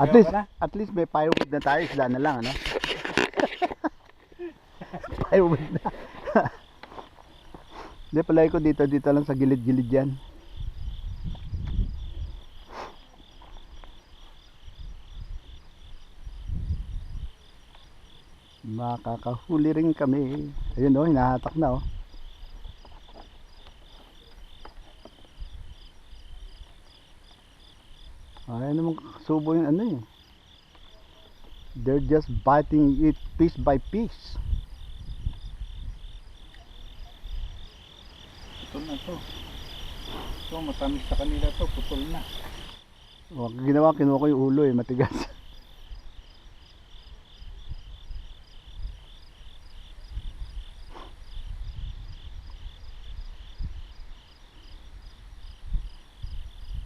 At Ayaw least, at least may firewood na tayo, isda na lang, ano? firewood na. Hindi, palagi ko dito, dito lang sa gilid-gilid yan. Makakahuli rin kami. Ayun oh, hinahatak na oh. Ay naman subo yung ano eh. They're just biting it piece by piece. Putol na to. So, matamis sa kanila to. Putol na. O, ginawa, kinuha ko yung ulo eh, matigas.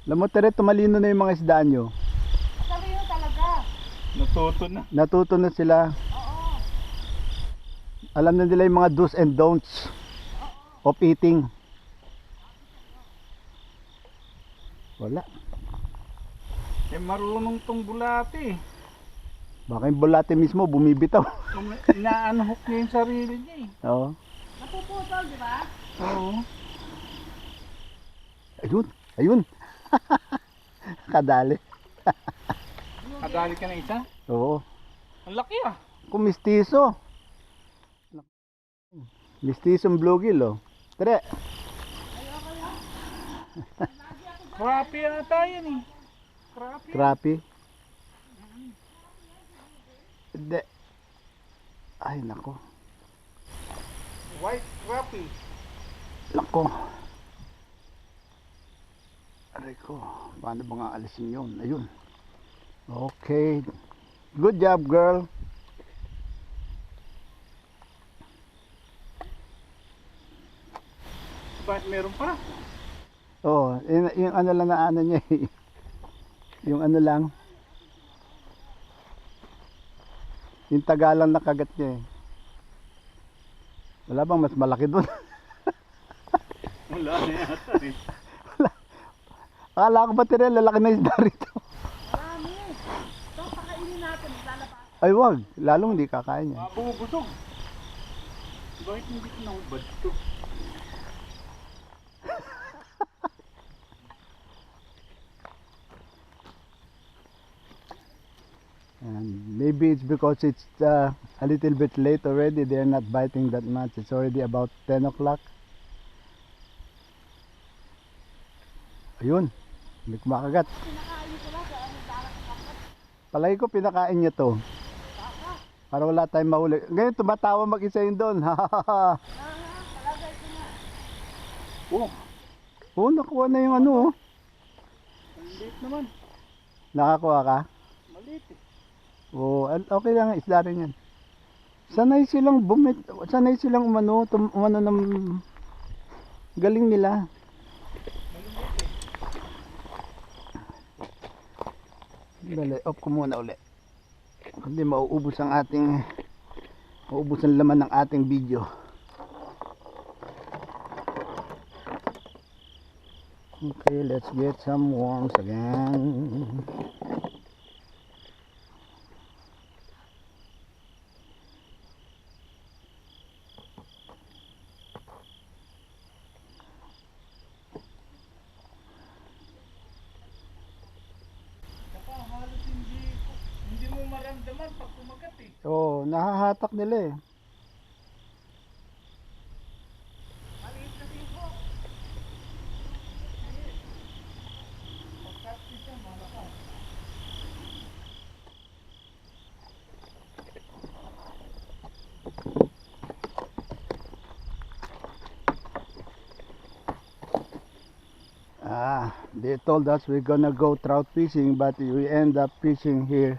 Alam mo, Tere, tumalino na yung mga isdaan nyo. Natuto na. Natuto na sila. Oo. Alam na nila yung mga do's and don'ts of eating. Wala. Eh, marunong tong bulate. Baka yung bulate mismo bumibitaw. Inaanhok niya yung sarili niya eh. Oo. Napuputol, di ba? Oo. Ayun. Ayun. Kadali. Kadali ka na isa? Oo. Ang laki ah. Kumistiso. Mistisong bluegill oh. Tere. Crappie ata yan eh. Crappie. Crappie. Hindi. Ay nako. White crappie. Nako. Aray ko. Paano ba nga alisin yun? Ayun. Okay. Good job girl. Ba't meron pa? Oo, yung, yung ano lang na ano niya eh. Yung ano lang. Yung tagalang na kagat niya eh. Wala bang mas malaki doon? Wala na yata eh. Akala ko ba tira lalaki na isda rito? Marami. Ito, pakainin natin. Lalabas. Ay wag, lalong hindi kakain yan. Mabubusog. Bakit hindi ko nahubad to? And maybe it's because it's uh, a little bit late already. They're not biting that much. It's already about 10 o'clock. Ayun, hindi kumakagat. Palagi ko pinakain niya to. Para wala tayong mahuli. Ngayon tumatawa mag-isa yun doon. Oh, Oo, nakuha na yung ano. oh. ang liit naman. Nakakuha ka? Maliit eh. Al- okay lang. Isda rin yan. Sanay silang bumit. Sanay silang umano. Tum, umano ng galing nila. Dali, off ko muna uli. Hindi mauubos ang ating mauubos ang laman ng ating video. Okay, let's get some worms again. Saka halos hindi, hindi maramdaman pag kumagat eh. Oo, nahahatak nila eh. Maliit na tipo. Pagkat siya, malakas. Ah, they told us we're gonna go trout fishing, but we end up fishing here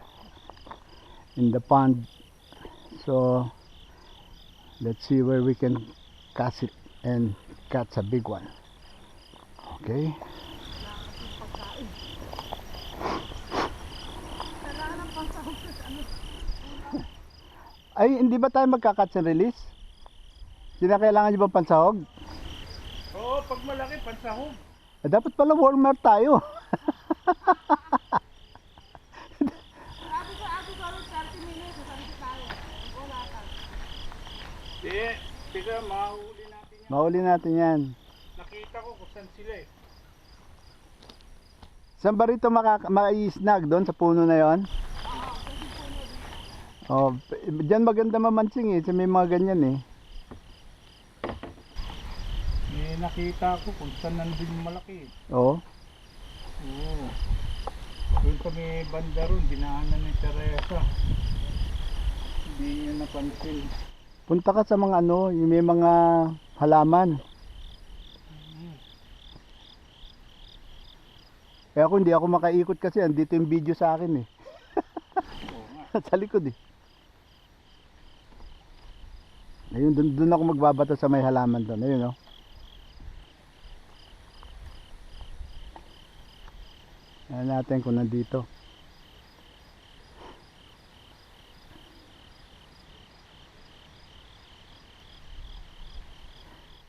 in the pond. So let's see where we can catch it and catch a big one. Okay. Ay, hindi ba tayo magka-catch and release? Hindi na kailangan nyo ba pansahog? Oo, pag malaki, pansahog. Eh, dapat pala warmer tayo. Hindi. Sige, mahuli natin yan. Mahuli natin yan. Nakita ko kung saan sila eh. Saan ba rito makaka- mai-snag? Doon sa puno na yon? Oh, diyan maganda mamansing eh. Sa may mga ganyan eh. Eh, nakita ko kung saan nandun yung malaki. eh. Oo. Oo. Doon may banda ron, dinaanan ni Teresa. Hindi niya napansin. Punta ka sa mga ano, yung may mga halaman. Kaya ako hindi ako makaikot kasi andito yung video sa akin eh. Sa likod eh. Ayun, dun, dun ako magbabato sa may halaman doon. Ayun oh. Ayan natin kung nandito.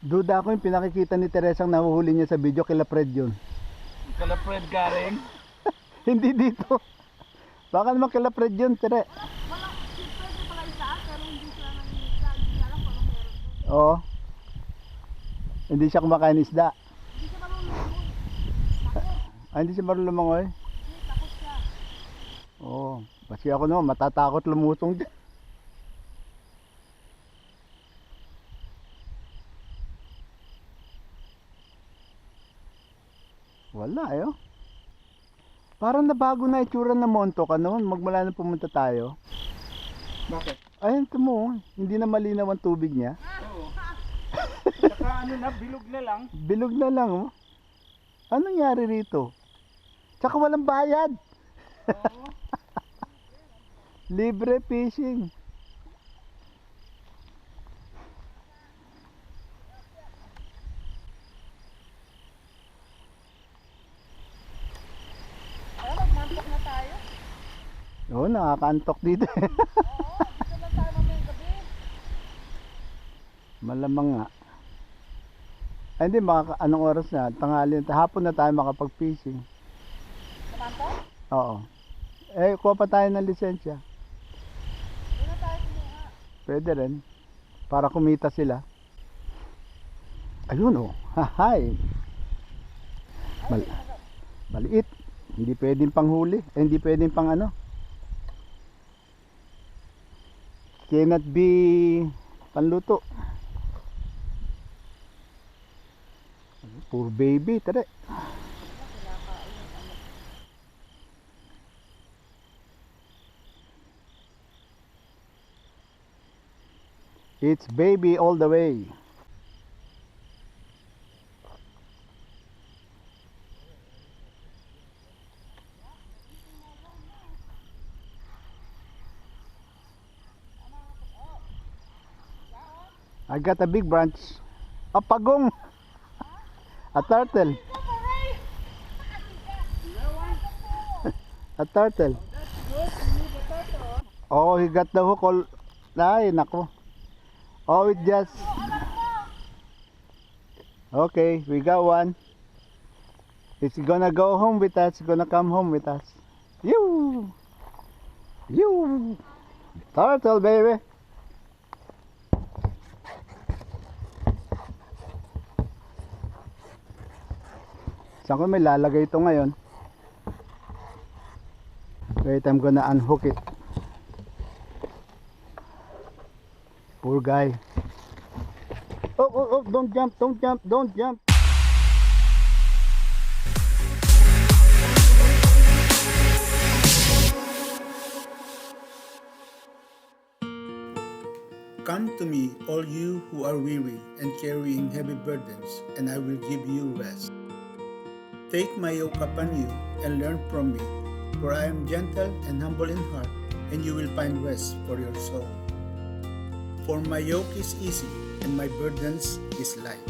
Duda ako yung pinakikita ni Teresang nahuhuli niya sa video kila Fred yun. Kala Fred Garing. Hindi dito. Baka naman kila Fred yun, Tere. Wala, si pala isa, pero hindi sila nangingisda. Hindi niya alam kung anong meron doon. Oo. Hindi siya kumakain isda. Hindi siya marunong. Ah, hindi siya marunong lumangoy? Hindi, takot siya. Oo. Kasi ako naman, matatakot lumutong dyan. Wala eh, oh. Parang nabago na itsura ng Montok, ano? Magmula na pumunta tayo. Bakit? Ayun, ito mo, oh. hindi na malinaw ang tubig niya. Oo. Saka ano na, bilog na lang. Bilog na lang, oh. Anong nangyari rito? Tsaka walang bayad. Oo. Libre fishing. Ayun, magmantok na tayo. Oo, nakakaantok dito. Oo, dito lang tayo mamayang gabi. Malamang nga. Ay, hindi, maka, anong oras na? Tanghali, hapon na tayo makapag-fishing. Kumantok? Oo. Eh, kuha pa tayo ng lisensya. Hindi na tayo kumuha. Pwede rin. Para kumita sila. Ayun oh. Hahay. Mal maliit. Hindi pwedeng panghuli. Eh, hindi pwedeng pang ano. Cannot be panluto. Poor baby. Tara. It's baby all the way. I got a big branch. A pagong. A turtle. A turtle. Oh, he got the hook all. Ay, nako. Oh, it just. Okay, we got one. It's gonna go home with us. Gonna come home with us. You. You. Turtle, baby. Saan ko may lalagay ito ngayon? Wait, I'm gonna unhook it. Poor guy. Oh, oh, oh, don't jump, don't jump, don't jump. Come to me, all you who are weary and carrying heavy burdens, and I will give you rest. Take my yoke upon you and learn from me, for I am gentle and humble in heart, and you will find rest for your soul. For my yoke is easy and my burdens is light.